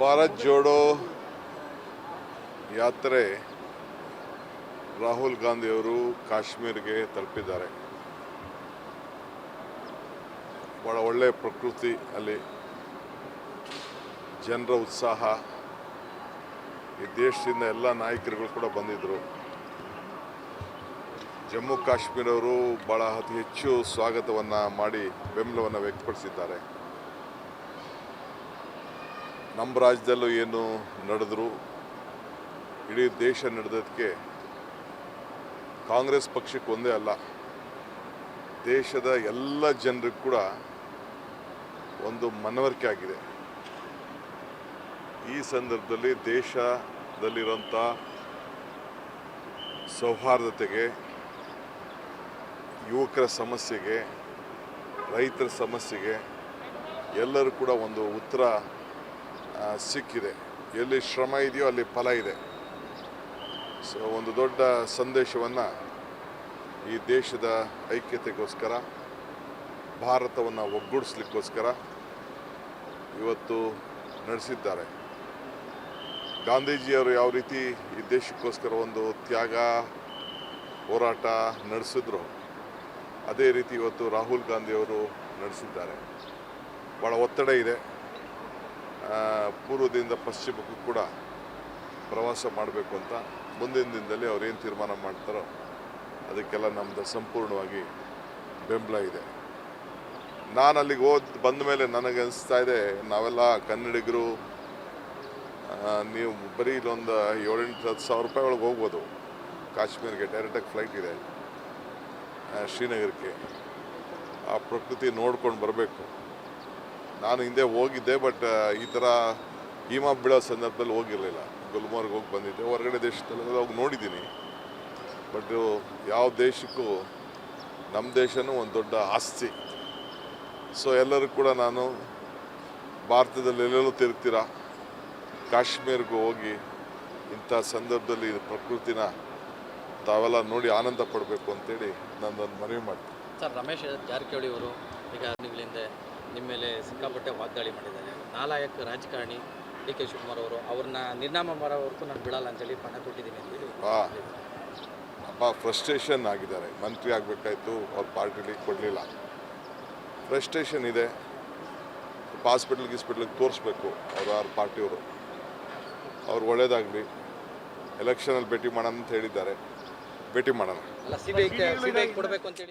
ಭಾರತ್ ಜೋಡೋ ಯಾತ್ರೆ ರಾಹುಲ್ ಗಾಂಧಿಯವರು ಕಾಶ್ಮೀರ್ಗೆ ತಲುಪಿದ್ದಾರೆ. ಭಾಳ ಒಳ್ಳೆಯ ಪ್ರಕೃತಿ ಅಲ್ಲಿ ಜನರ ಉತ್ಸಾಹ, ಈ ದೇಶದಿಂದ ಎಲ್ಲ ನಾಯಕರುಗಳು ಕೂಡ ಬಂದಿದ್ದರು ಜಮ್ಮು ಕಾಶ್ಮೀರವರು ಭಾಳ ಅತಿ ಹೆಚ್ಚು ಸ್ವಾಗತವನ್ನು ಮಾಡಿ ಬೆಂಬಲವನ್ನು ವ್ಯಕ್ತಪಡಿಸಿದ್ದಾರೆ. ನಮ್ಮ ರಾಜ್ಯದಲ್ಲೂ ಏನು ನಡೆದ್ರು, ಇಡೀ ದೇಶ ನಡೆದಕ್ಕೆ ಕಾಂಗ್ರೆಸ್ ಪಕ್ಷಕ್ಕೆ ಒಂದೇ ಅಲ್ಲ, ದೇಶದ ಎಲ್ಲ ಜನರಿಗೂ ಕೂಡ ಒಂದು ಮನವರಿಕೆ ಆಗಿದೆ. ಈ ಸಂದರ್ಭದಲ್ಲಿ ದೇಶದಲ್ಲಿರುವಂಥ ಸೌಹಾರ್ದತೆಗೆ ಯುವಕರ ಸಮಸ್ಯೆಗೆ, ರೈತರ ಸಮಸ್ಯೆಗೆ ಎಲ್ಲರೂ ಕೂಡ ಒಂದು ಉತ್ತರ ಸಿಕ್ಕಿದೆ. ಎಲ್ಲಿ ಶ್ರಮ ಇದೆಯೋ ಅಲ್ಲಿ ಫಲ ಇದೆ. ಸೊ, ಒಂದು ದೊಡ್ಡ ಸಂದೇಶವನ್ನು ಈ ದೇಶದ ಐಕ್ಯತೆಗೋಸ್ಕರ, ಭಾರತವನ್ನು ಒಗ್ಗೂಡಿಸ್ಲಿಕ್ಕೋಸ್ಕರ ಇವತ್ತು ನಡೆಸಿದ್ದಾರೆ. ಗಾಂಧೀಜಿಯವರು ಯಾವ ರೀತಿ ಈ ದೇಶಕ್ಕೋಸ್ಕರ ಒಂದು ತ್ಯಾಗ, ಹೋರಾಟ ನಡೆಸಿದ್ರು ಅದೇ ರೀತಿ ಇವತ್ತು ರಾಹುಲ್ ಗಾಂಧಿಯವರು ನಡೆಸಿದ್ದಾರೆ. ಭಾಳ ಒತ್ತಡ ಇದೆ. ಪೂರ್ವದಿಂದ ಪಶ್ಚಿಮಕ್ಕೂ ಕೂಡ ಪ್ರವಾಸ ಮಾಡಬೇಕು ಅಂತ ಮುಂದಿನ ದಿನದಲ್ಲಿ ಅವ್ರು ಏನು ತೀರ್ಮಾನ ಮಾಡ್ತಾರೋ ಅದಕ್ಕೆಲ್ಲ ನಮ್ಮದು ಸಂಪೂರ್ಣವಾಗಿ ಬೆಂಬಲ ಇದೆ. ನಾನು ಅಲ್ಲಿಗೆ ಹೋದ್, ಬಂದ ಮೇಲೆ ನನಗೆ ಅನಿಸ್ತಾ ಇದೆ, ನಾವೆಲ್ಲ ಕನ್ನಡಿಗರು ನೀವು ಬರೀ ಇಲ್ಲೊಂದು ಏಳೆಂಟು ಹತ್ತು ಸಾವಿರ ರೂಪಾಯಿ ಒಳಗೆ ಹೋಗ್ಬೋದು. ಕಾಶ್ಮೀರಿಗೆ ಡೈರೆಕ್ಟಾಗಿ ಫ್ಲೈಟ್ ಇದೆ. ಶ್ರೀನಗರಕ್ಕೆ ಆ ಪ್ರಕೃತಿ ನೋಡ್ಕೊಂಡು ಬರಬೇಕು. ನಾನು ಹಿಂದೆ ಹೋಗಿದ್ದೆ, ಬಟ್ ಈ ಥರ ಹಿಮ ಬೀಳೋ ಸಂದರ್ಭದಲ್ಲಿ ಹೋಗಿರಲಿಲ್ಲ. ಗುಲ್ಮರ್ಗ್ ಹೋಗಿ ಬಂದಿದ್ದೆ. ಹೊರಗಡೆ ದೇಶದಲ್ಲೆಲ್ಲ ಹೋಗಿ ನೋಡಿದ್ದೀನಿ. ಬಟ್, ಯಾವ ದೇಶಕ್ಕೂ, ನಮ್ಮ ದೇಶನೂ ಒಂದು ದೊಡ್ಡ ಆಸ್ತಿ. ಸೊ ಎಲ್ಲರೂ ಕೂಡ ನಾನು ಭಾರತದಲ್ಲಿ ಎಲ್ಲೆಲ್ಲೂ ತಿರುಗ್ತೀರಾ? ಕಾಶ್ಮೀರ್ಗೂ ಹೋಗಿ ಇಂಥ ಸಂದರ್ಭದಲ್ಲಿ ಪ್ರಕೃತಿನ ತಾವೆಲ್ಲ ನೋಡಿ ಆನಂದ ಪಡಬೇಕು ಅಂತೇಳಿ ನನ್ನೊಂದು ಮನವಿ ಮಾಡ್ತೀನಿ. ಸರ್ ರಮೇಶ್ ಜಾರಕಿಹೊಳಿ ಅವರು ಈಗ ನೀವು ಹಿಂದೆ ನಿಮ್ಮ ಮೇಲೆ ಸಿಕ್ಕಾಪಟ್ಟೆ ವಾಗ್ದಾಳಿ ಮಾಡಿದ್ದಾರೆ. ನಾಲಾಯಕ್ ರಾಜಕಾರಣಿ ಡಿ ಕೆ ಶಿವಕುಮಾರ್ ಅವರು ಅವ್ರನ್ನ ನಿರ್ನಾಮ ಮಾಡೋವರೆಗೂ ನಾನು ಬಿಡಲ್ಲ ಅಂತೇಳಿ ಪಣ ಕೊಟ್ಟಿದ್ದೀನಿ ಅಂತೇಳಿ ಹೇಳಿ ಅಪ್ಪ ಫ್ರಸ್ಟ್ರೇಷನ್ ಆಗಿದ್ದಾರೆ. ಮಂತ್ರಿ ಆಗಬೇಕಾಯ್ತು ಅವ್ರ ಪಾರ್ಟಿಲಿ ಕೊಡಲಿಲ್ಲ. ಫ್ರಸ್ಟ್ರೇಷನ್ ಇದೆ. ಹಾಸ್ಪಿಟ್ಲ್ ಗಿಸ್ಪಿಟ್ಲಿಗೆ ತೋರಿಸ್ಬೇಕು ಅವ್ರು ಅವ್ರ ಪಾರ್ಟಿಯವರು. ಅವ್ರು ಒಳ್ಳೇದಾಗಲಿ ಎಲೆಕ್ಷನಲ್ಲಿ ಭೇಟಿ ಮಾಡೋಣ ಅಂತ ಹೇಳಿದ್ದಾರೆ. ಭೇಟಿ ಮಾಡೋಣ. ಅಲ್ಲ ಕೊಡಬೇಕು ಅಂತೇಳಿ